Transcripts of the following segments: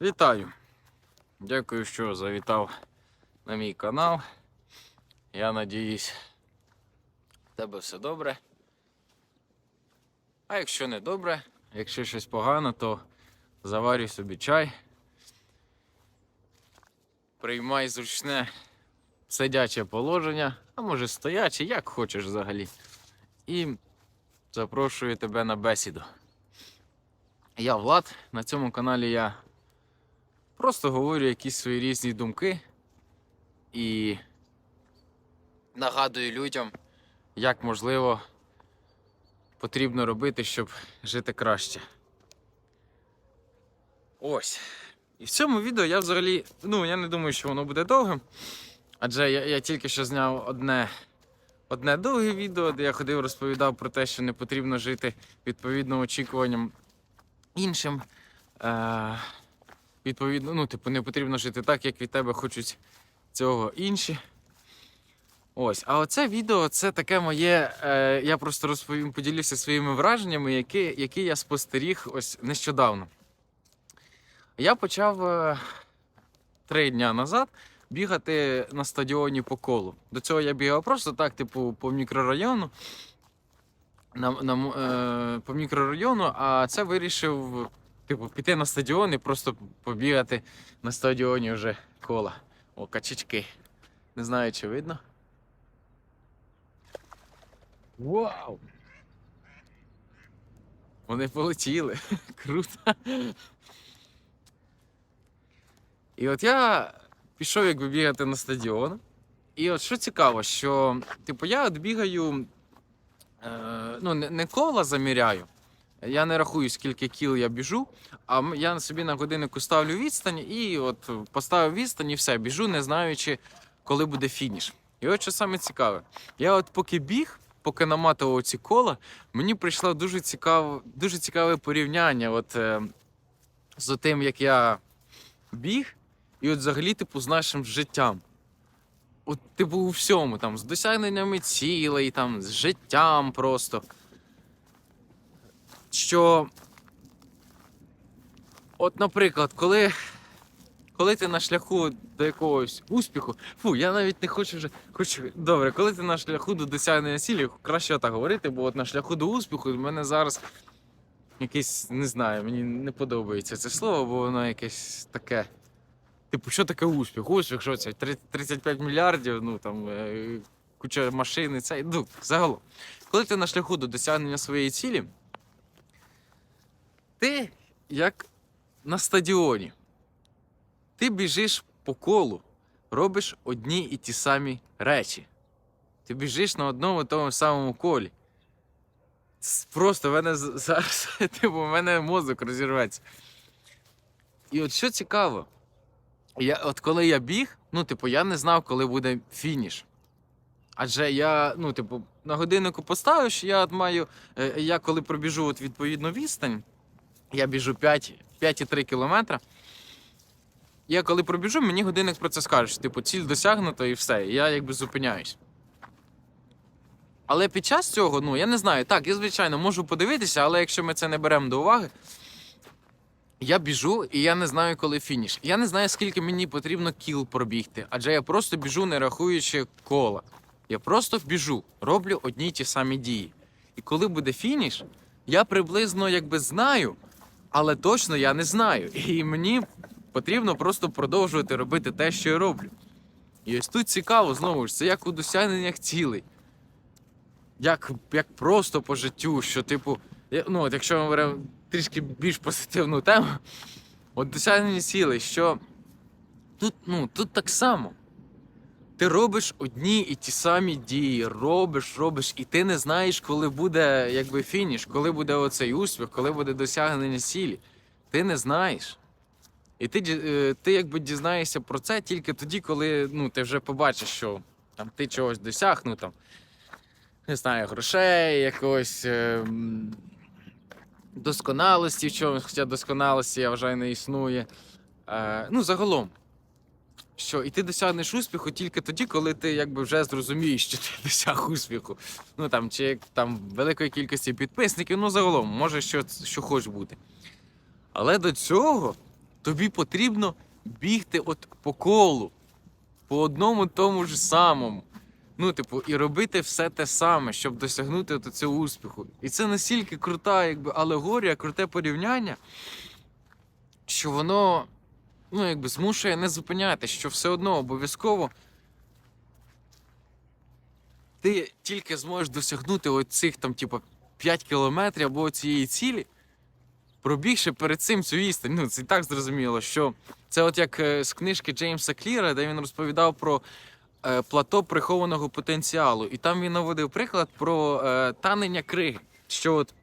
Вітаю! Дякую, що завітав на мій канал. Я надіюсь, в тебе все добре. А якщо не добре, якщо щось погано, то заварюй собі чай. Приймай зручне сидяче положення, а може стояче, як хочеш взагалі. І запрошую тебе на бесіду. Я Влад. На цьому каналі я просто говорю якісь свої різні думки і нагадую людям, як можливо потрібно робити, щоб жити краще. Ось. І в цьому відео я взагалі, ну я не думаю, що воно буде довгим. Адже я, я тільки що зняв одне, одне довге відео, де я ходив розповідав про те, що не потрібно жити відповідно очікуванням іншим. Е, відповідно, ну, типу, не потрібно жити так, як від тебе хочуть цього інші. Ось, а оце відео це таке моє. Е, я просто розповім, поділюся своїми враженнями, які, які я спостеріг ось нещодавно. Я почав е, три дня назад бігати на стадіоні по колу. До цього я бігав просто так, типу, по мікрорайону. На, на, е, по мікрорайону, а це вирішив типу, піти на стадіон і просто побігати на стадіоні вже кола. О, качечки. Не знаю, чи видно. Вау! Вони полетіли. Круто. І от я пішов якби бігати на стадіон. І от що цікаво, що типу я от бігаю, е, ну, не, кола заміряю. Я не рахую, скільки кіл я біжу, а я собі на годиннику ставлю відстань і от поставив відстань і все, біжу, не знаючи, коли буде фініш. І от що саме цікаве. Я от поки біг, поки наматував ці кола, мені прийшло дуже цікаве, дуже цікаве порівняння от, е, з тим, як я біг, і от взагалі, типу, з нашим життям. От, типу, у всьому, там, з досягненнями цілей, там, з життям просто. Що. От, наприклад, коли, коли ти на шляху до якогось успіху, фу, я навіть не хочу вже. Хочу, добре, коли ти на шляху до досягнення цілі, краще так говорити, бо от на шляху до успіху в мене зараз якесь, не знаю, мені не подобається це слово, бо воно якесь таке. Типу, що таке успіх? Успіх, що це? 35 мільярдів, ну там е, куча машин і це. Ну, загалом. Коли ти на шляху до досягнення своєї цілі, ти як на стадіоні. Ти біжиш по колу, робиш одні і ті самі речі. Ти біжиш на одному і тому самому колі. Просто в мене зараз, типу, в мене мозок розірветься. І от що цікаво, я, от коли я біг, ну, типу, я не знав, коли буде фініш. Адже я, ну, типу, на годиннику поставив, що я от маю. е, Я коли пробіжу от відповідну відстань, я біжу 5,3 кілометра. Я коли пробіжу, мені годинник про це скаже, що типу, ціль досягнута і все. І я якби зупиняюсь. Але під час цього, ну, я не знаю, так, я, звичайно, можу подивитися, але якщо ми це не беремо до уваги, я біжу і я не знаю, коли фініш. Я не знаю, скільки мені потрібно кіл пробігти, адже я просто біжу, не рахуючи кола. Я просто біжу, роблю одні й ті самі дії. І коли буде фініш, я приблизно якби знаю, але точно я не знаю. І мені потрібно просто продовжувати робити те, що я роблю. І ось тут цікаво знову ж, це як у досягненнях цілей. Як, як просто по життю, що, типу, ну, от якщо ми беремо трішки більш позитивну тему, от досягнення цілей, що тут, ну, тут так само. Ти робиш одні і ті самі дії, робиш, робиш, і ти не знаєш, коли буде якби фініш, коли буде оцей успіх, коли буде досягнення цілі. Ти не знаєш. І ти, е, ти якби дізнаєшся про це тільки тоді, коли ну, ти вже побачиш, що там, ти чогось досяг, ну там, не знаю, грошей, якогось е, досконалості в чомусь, хоча досконалості, я вважаю, не існує. Е, ну, загалом. Що, і ти досягнеш успіху тільки тоді, коли ти якби вже зрозумієш, що ти досяг успіху. Ну там, чи там великої кількості підписників, ну загалом, може, що, що хочеш бути. Але до цього тобі потрібно бігти от по колу, по одному тому ж самому. Ну, типу, і робити все те саме, щоб досягнути от цього успіху. І це настільки крута, якби алегорія, круте порівняння, що воно ну, якби змушує не зупинятися, що все одно обов'язково ти тільки зможеш досягнути оцих там, типу, 5 кілометрів або цієї цілі, пробігши перед цим цю відстань. Ну, це і так зрозуміло, що це от як е, з книжки Джеймса Кліра, де він розповідав про е, плато прихованого потенціалу. І там він наводив приклад про е, танення криги. Що от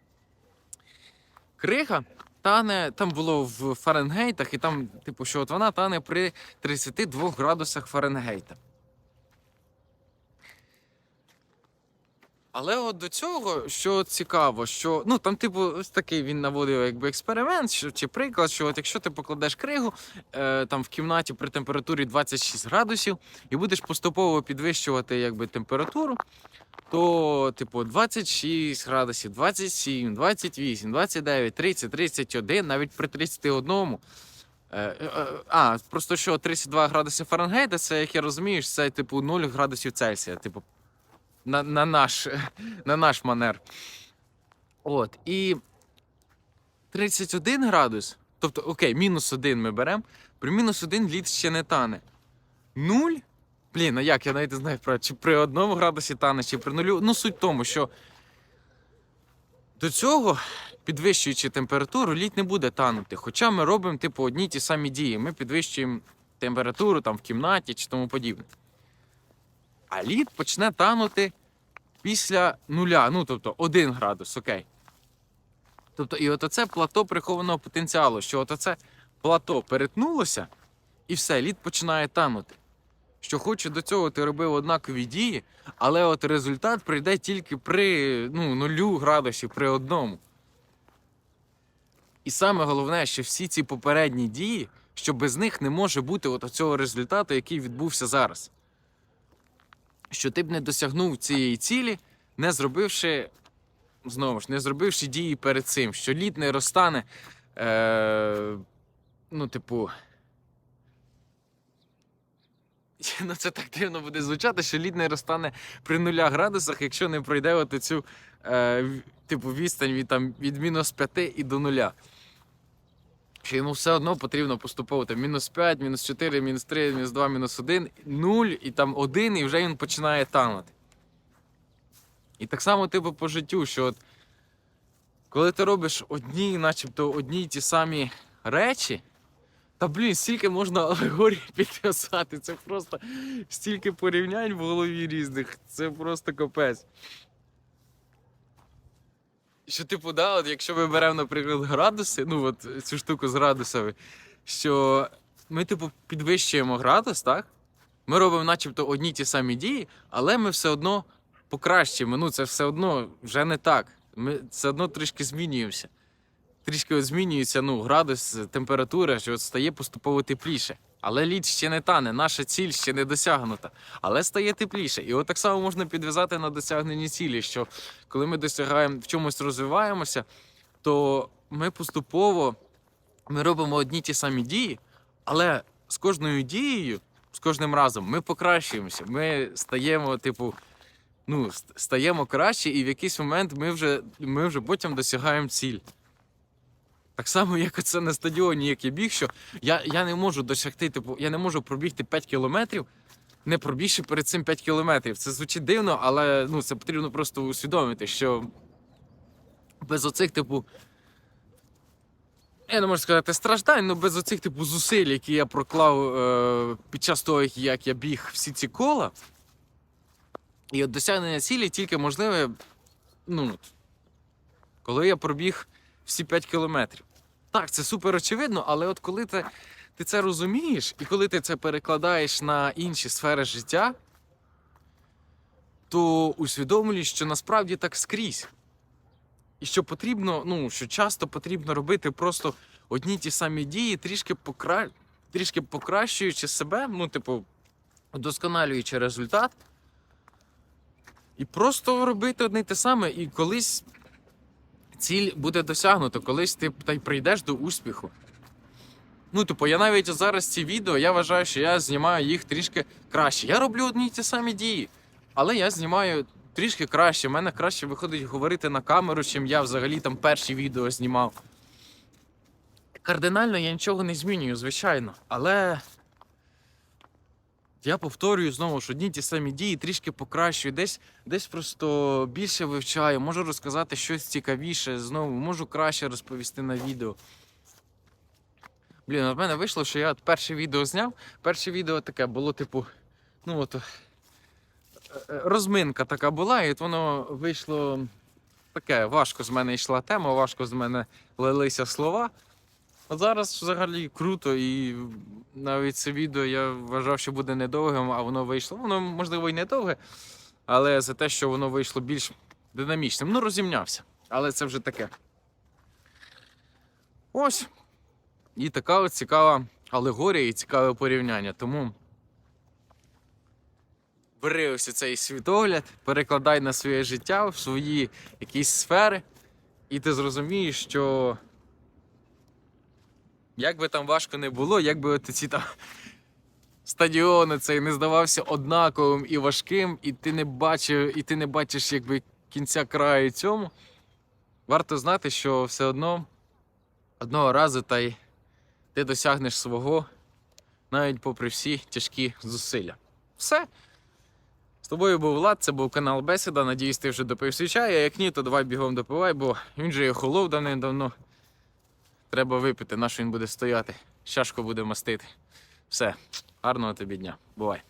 крига тане, там було в Фаренгейтах, і там, типу, що от вона тане при 32 градусах Фаренгейта. Але от до цього, що цікаво, що ну там, типу, ось такий він наводив якби експеримент, що чи приклад, що от якщо ти покладеш кригу е, там в кімнаті при температурі 26 градусів і будеш поступово підвищувати якби температуру, то, типу, 26 градусів, 27, 28, 29, 30, 31, навіть при 31. Е, е, е, а, просто що 32 градуси Фаренгейта, це, як я розумію, це типу 0 градусів Цельсія. Типу, на, на, наш, на наш манер. От. І 31 градус, тобто, окей, мінус 1 ми беремо. При мінус 1 лід ще не тане. Нуль? Блін, а як? Я навіть не знаю, правда, чи при одному градусі тане, чи при нулю. Ну, суть в тому, що до цього, підвищуючи температуру, лід не буде танути. Хоча ми робимо, типу, одні ті самі дії. Ми підвищуємо температуру там в кімнаті чи тому подібне. А лід почне танути після нуля, ну тобто 1 градус, окей. Тобто, і от оце плато прихованого потенціалу, що от оце плато перетнулося, і все, лід починає танути. Що хоче до цього ти робив однакові дії, але от результат прийде тільки при ну, нулю градусів, при одному. І саме головне, що всі ці попередні дії, що без них не може бути от цього результату, який відбувся зараз що ти б не досягнув цієї цілі, не зробивши знову ж, не зробивши дії перед цим, що лід не розтане. Е, ну, типу. Ну, це так дивно буде звучати, що лід не розтане при нуля градусах, якщо не пройде от цю е, типу, відстань від, там, від мінус 5 і до нуля. Що йому все одно потрібно поступово там, мінус 5, мінус 4, мінус 3, мінус 2, мінус 1, 0 і там 1, і вже він починає танути. І так само, типу, по життю, що от, коли ти робиш одні, начебто одні й ті самі речі, та блін, стільки можна алегорій підписати. Це просто стільки порівнянь в голові різних. Це просто капець. Що, типу, да, от якщо ми беремо, наприклад, градуси, ну от цю штуку з градусами, що ми, типу, підвищуємо градус, так? Ми робимо начебто одні ті самі дії, але ми все одно покращуємо. Ну, це все одно вже не так. Ми все одно трішки змінюємося. Трішки от змінюється ну, градус, температура, що от стає поступово тепліше. Але лід ще не тане, наша ціль ще не досягнута, але стає тепліше. І от так само можна підв'язати на досягненні цілі, що коли ми досягаємо в чомусь розвиваємося, то ми поступово ми робимо одні ті самі дії, але з кожною дією, з кожним разом ми покращуємося. Ми стаємо, типу, ну, стаємо краще, і в якийсь момент ми вже, ми вже потім досягаємо ціль. Так само, як оце на стадіоні, як я біг, що я, я не можу досягти, типу, я не можу пробігти 5 кілометрів, не пробігши перед цим 5 кілометрів. Це звучить дивно, але ну, це потрібно просто усвідомити, що без оцих, типу. Я не можу сказати страждань, але без оцих типу зусиль, які я проклав е, під час того, як я біг всі ці кола. І от досягнення цілі тільки можливе, ну, коли я пробіг всі 5 кілометрів. Так, це супер очевидно, але от коли ти, ти це розумієш, і коли ти це перекладаєш на інші сфери життя, то усвідомлюєш, що насправді так скрізь. І що потрібно, ну, що часто потрібно робити просто одні ті самі дії, трішки, покра... трішки покращуючи себе, ну, типу, вдосконалюючи результат. І просто робити одне те саме, і колись ціль буде досягнута, колись ти та й прийдеш до успіху. Ну, типу, я навіть зараз ці відео, я вважаю, що я знімаю їх трішки краще. Я роблю одні ті самі дії, але я знімаю трішки краще. У мене краще виходить говорити на камеру, чим я взагалі там перші відео знімав. Кардинально я нічого не змінюю, звичайно, але. Я повторюю знову ж одні ті самі дії, трішки покращую, десь, десь просто більше вивчаю, можу розказати щось цікавіше, знову можу краще розповісти на відео. Блін, в мене вийшло, що я от перше відео зняв. Перше відео таке було, типу, ну от е, е, розминка така була, і от воно вийшло таке, важко з мене йшла тема, важко з мене лилися слова. От зараз взагалі круто, і навіть це відео я вважав, що буде недовгим, а воно вийшло. Воно, можливо, і недовге, але за те, що воно вийшло більш динамічним. Ну, розімнявся. Але це вже таке. Ось. І така от цікава алегорія і цікаве порівняння. Тому бери ось цей світогляд, перекладай на своє життя, в свої якісь сфери, і ти зрозумієш, що як би там важко не було, як би от ці там стадіони цей не здавався однаковим і важким, і ти не бачив, і ти не бачиш якби кінця краю цьому. Варто знати, що все одно одного разу та й ти досягнеш свого, навіть попри всі тяжкі зусилля. Все. З тобою був Влад, це був канал Бесіда. Надіюсь, ти вже допив свій чай, а як ні, то давай бігом допивай, бо він же і охолов давним-давно. Треба випити, на що він буде стояти. Чашку буде мастити. Все, гарного тобі дня. Бувай.